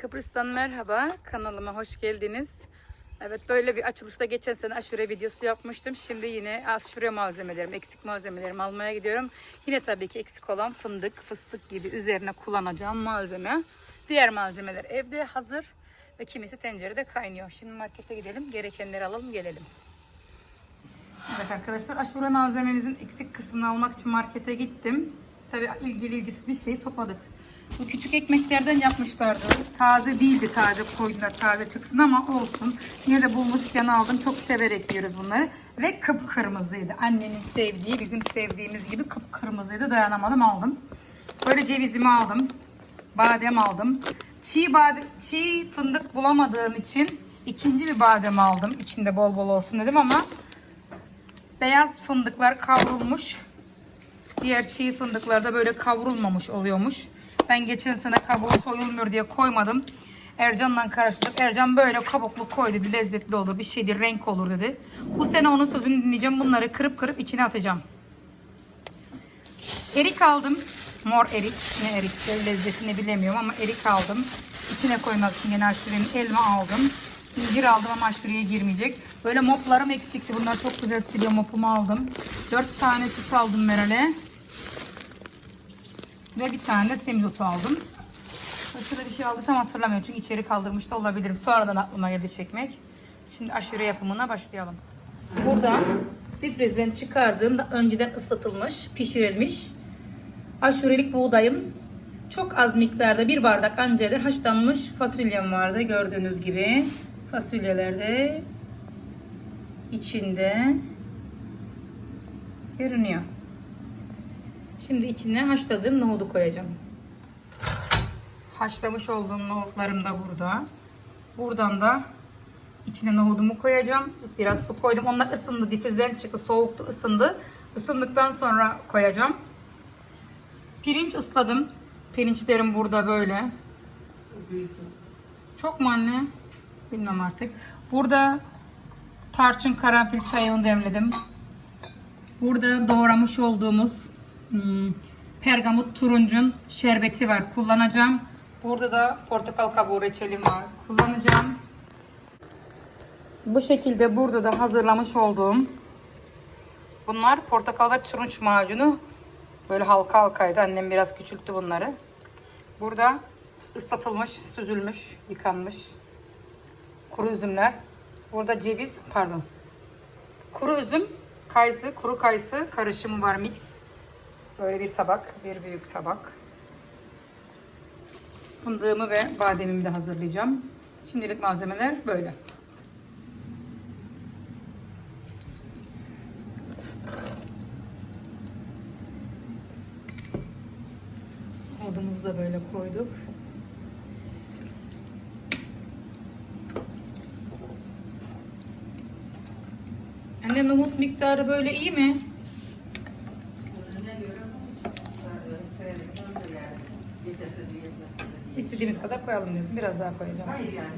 Kıbrıs'tan merhaba. Kanalıma hoş geldiniz. Evet böyle bir açılışta geçen sene aşure videosu yapmıştım. Şimdi yine aşure malzemelerim, eksik malzemelerimi almaya gidiyorum. Yine tabii ki eksik olan fındık, fıstık gibi üzerine kullanacağım malzeme. Diğer malzemeler evde hazır ve kimisi tencerede kaynıyor. Şimdi markete gidelim, gerekenleri alalım, gelelim. Evet arkadaşlar aşure malzememizin eksik kısmını almak için markete gittim. Tabii ilgili ilgisiz bir şeyi topladık. Bu küçük ekmeklerden yapmışlardı. Taze değildi taze koyduğunda taze çıksın ama olsun. Yine de bulmuşken aldım. Çok severek yiyoruz bunları. Ve kıpkırmızıydı. Annenin sevdiği, bizim sevdiğimiz gibi kıpkırmızıydı. Dayanamadım aldım. Böyle cevizimi aldım. Badem aldım. Çiğ badem, çiğ fındık bulamadığım için ikinci bir badem aldım. İçinde bol bol olsun dedim ama beyaz fındıklar kavrulmuş. Diğer çiğ fındıklar da böyle kavrulmamış oluyormuş. Ben geçen sene kabuğu soyulmuyor diye koymadım. Ercan'la karıştırıp Ercan böyle kabuklu koy dedi. Lezzetli olur bir şeydir renk olur dedi. Bu sene onun sözünü dinleyeceğim. Bunları kırıp kırıp içine atacağım. Erik aldım. Mor erik. Ne erikse lezzetini bilemiyorum ama erik aldım. İçine koymak için gene aşurenin elma aldım. İncir aldım ama aşureye girmeyecek. Böyle moplarım eksikti. Bunlar çok güzel siliyor. Mopumu aldım. 4 tane süt aldım Meral'e. Ve bir tane de semizotu aldım. Başka bir şey aldıysam hatırlamıyorum. Çünkü içeri kaldırmış da olabilirim. Sonradan aklıma geldi çekmek. Şimdi aşure yapımına başlayalım. Burada difrizden çıkardığım da önceden ıslatılmış, pişirilmiş aşurelik buğdayım. Çok az miktarda bir bardak anceler haşlanmış fasulyem vardı gördüğünüz gibi. Fasulyeler de içinde görünüyor. Şimdi içine haşladığım nohudu koyacağım. Haşlamış olduğum nohutlarım da burada. Buradan da içine nohudumu koyacağım. Biraz su koydum. Onlar ısındı. Difrizden çıktı. Soğuktu, ısındı. Isındıktan sonra koyacağım. Pirinç ısladım. Pirinçlerim burada böyle. Çok mu anne? Bilmem artık. Burada tarçın karanfil çayını demledim. Burada doğramış olduğumuz hmm, pergamut turuncun şerbeti var. Kullanacağım. Burada da portakal kabuğu reçelim var. Kullanacağım. Bu şekilde burada da hazırlamış olduğum bunlar portakal ve turunç macunu. Böyle halka halkaydı. Annem biraz küçülttü bunları. Burada ıslatılmış, süzülmüş, yıkanmış kuru üzümler. Burada ceviz, pardon. Kuru üzüm, kayısı, kuru kayısı karışımı var mix. Böyle bir tabak, bir büyük tabak. Fındığımı ve bademimi de hazırlayacağım. Şimdilik malzemeler böyle. Odumuzu da böyle koyduk. Anne nohut miktarı böyle iyi mi? İstediğimiz kadar koyalım diyorsun. Biraz daha koyacağım. Hayır yani.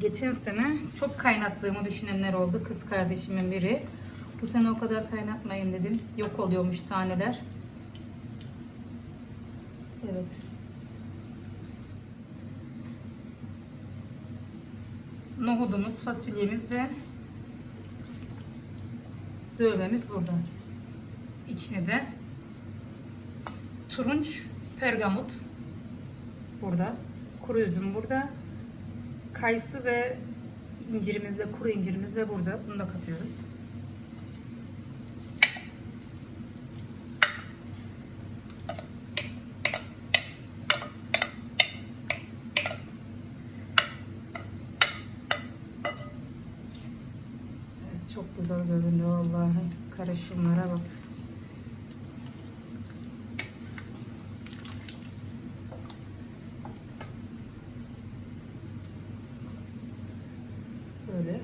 Geçen sene çok kaynattığımı düşünenler oldu. Kız kardeşimin biri. Bu sene o kadar kaynatmayın dedim. Yok oluyormuş taneler. Evet. Nohudumuz, fasulyemiz ve dövmemiz burada. İçine de turunç, pergamut burada. Kuru üzüm burada. Kayısı ve incirimiz de, kuru incirimiz de burada. Bunu da katıyoruz. Evet, çok güzel görünüyor vallahi. Karışımlara bak. Böyle.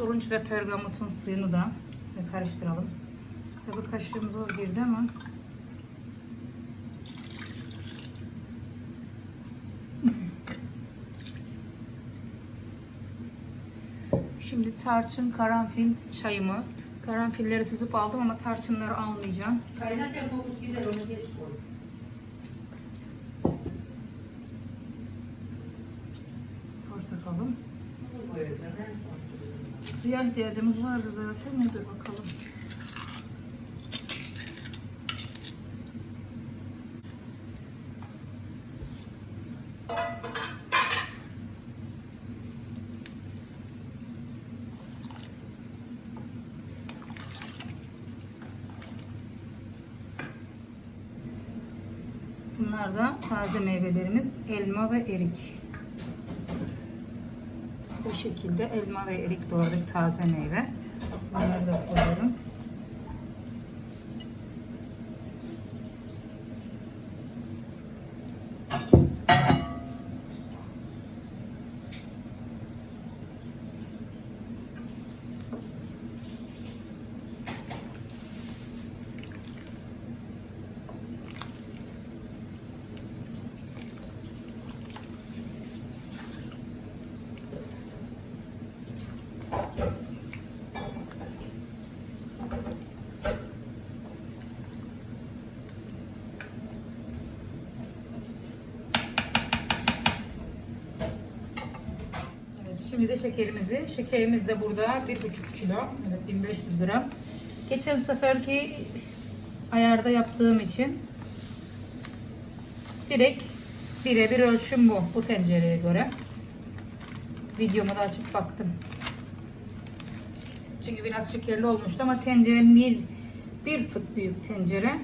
Turunç ve pergamutun suyunu da karıştıralım. Tabii kaşığımız az girdi ama Şimdi tarçın karanfil çayımı Karanfilleri süzüp aldım ama tarçınları almayacağım. Kaynarken kokusu gider onu geç koy. Portakalım. Bunu koyacaksın en son. Suya ihtiyacımız vardı zaten. Dur bakalım. Bunlar da taze meyvelerimiz elma ve erik. Şekilde elma ve erik doğradık taze meyve. Bunları da koyuyorum. Evet, şimdi de şekerimizi, şekerimiz de burada 1,5 kilo, evet 1500 gram. Geçen seferki ayarda yaptığım için direkt birebir ölçüm bu, bu tencereye göre. Videomu da açıp baktım. Çünkü biraz şekerli olmuştu ama tencerem bir, bir tık büyük tencere.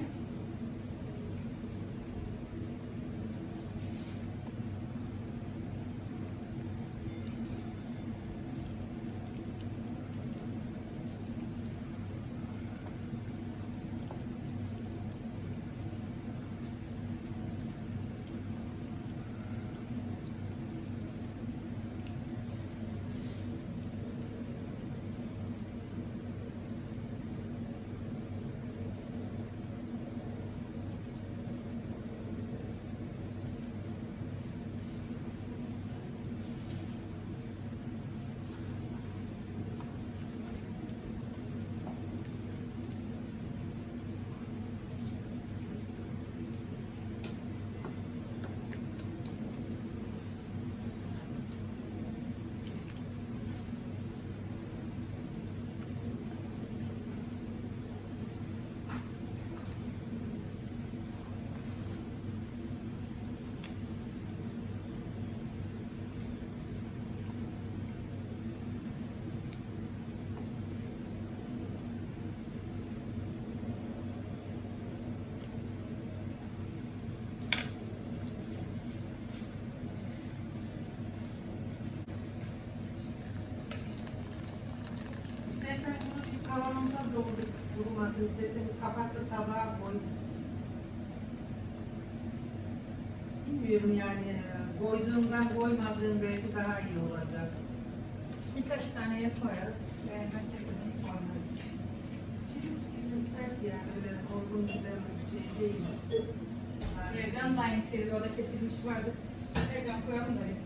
İstersen bunu bir kavanoza doldur. İstersen bir kapaklı tabağa koy. Bilmiyorum yani. Koyduğumdan koymadığım belki daha iyi olacak. Birkaç taneye koyarız. Beğenmezsek de. Çünkü sert yani öyle olgun güzel bir şey değil. Ergan da aynı şeydi. Orada kesilmiş vardı. Ergan koyalım da biz.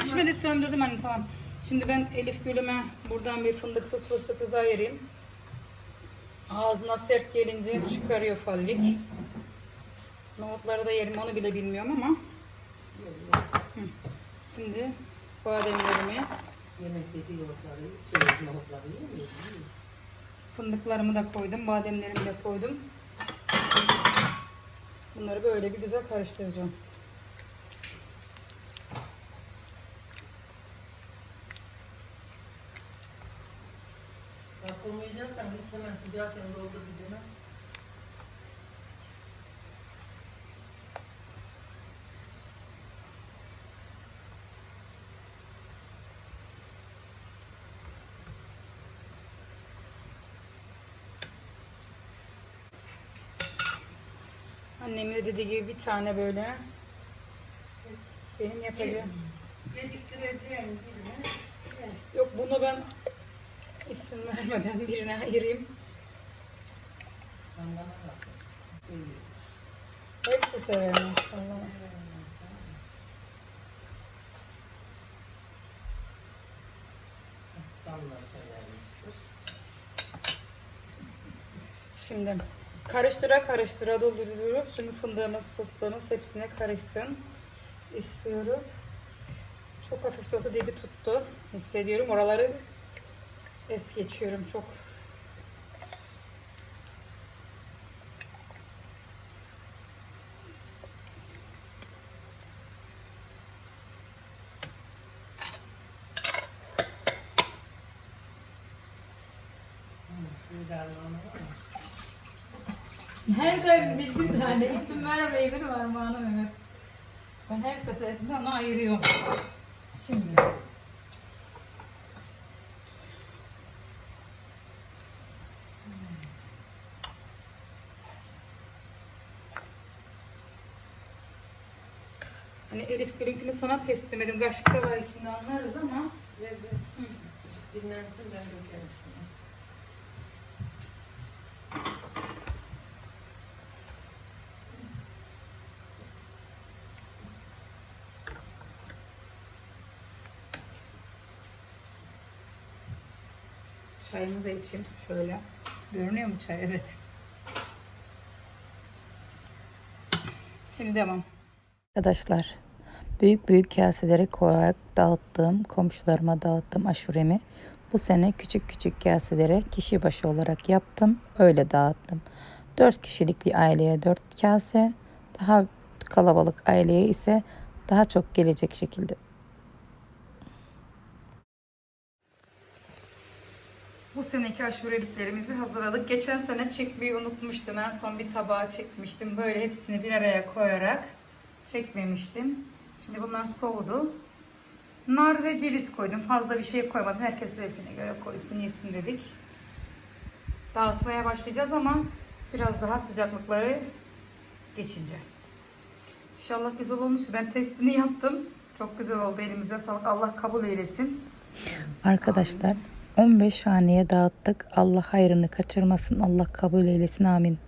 Pişmedi söndürdüm hani tamam. Şimdi ben Elif Gül'üme buradan bir fındıksız fıstıksız ayırayım. Ağzına sert gelince çıkarıyor fallik. Nohutları da yerim onu bile bilmiyorum ama. Hı. Şimdi bademlerimi, Yemekteki yoğurtları, şey, yoğurtları fındıklarımı da koydum, bademlerimi de koydum. Bunları böyle bir güzel karıştıracağım. Annemin dediği gibi bir tane böyle benim yapacağım. Geciktireceğim birine. Yok bunu ben isim vermeden birine ayırayım. Hepsi sever maşallah. Şimdi karıştıra karıştıra dolduruyoruz. Şimdi fındığımız, fıstığımız hepsine karışsın istiyoruz. Çok hafif de olsa dibi tuttu. Hissediyorum. Oraları es geçiyorum çok. Her de bildim yani isim vermeyi benim armağanım evet. Ben her seferinde onu ayırıyorum. Şimdi. Hani Elif Gül'ünkünü sana teslim edeyim. Kaşık da var içinde anlarız ama. Ver. Dinlensin ben dökerim. sonra. Çayımı da içeyim şöyle. Görünüyor mu çay? Evet. Şimdi devam. Arkadaşlar büyük büyük kaselere koyarak dağıttığım, komşularıma dağıttım aşuremi. Bu sene küçük küçük kaselere kişi başı olarak yaptım. Öyle dağıttım. 4 kişilik bir aileye 4 kase, daha kalabalık aileye ise daha çok gelecek şekilde Bu seneki aşureliklerimizi hazırladık. Geçen sene çekmeyi unutmuştum. En son bir tabağa çekmiştim. Böyle hepsini bir araya koyarak çekmemiştim. Şimdi bunlar soğudu. Nar ve ceviz koydum. Fazla bir şey koymadım. Herkes zevkine göre koysun, yesin dedik. Dağıtmaya başlayacağız ama biraz daha sıcaklıkları geçince. İnşallah güzel olmuş. Ben testini yaptım. Çok güzel oldu. Elimize sağlık. Allah kabul eylesin. Arkadaşlar 15 haneye dağıttık. Allah hayrını kaçırmasın. Allah kabul eylesin. Amin.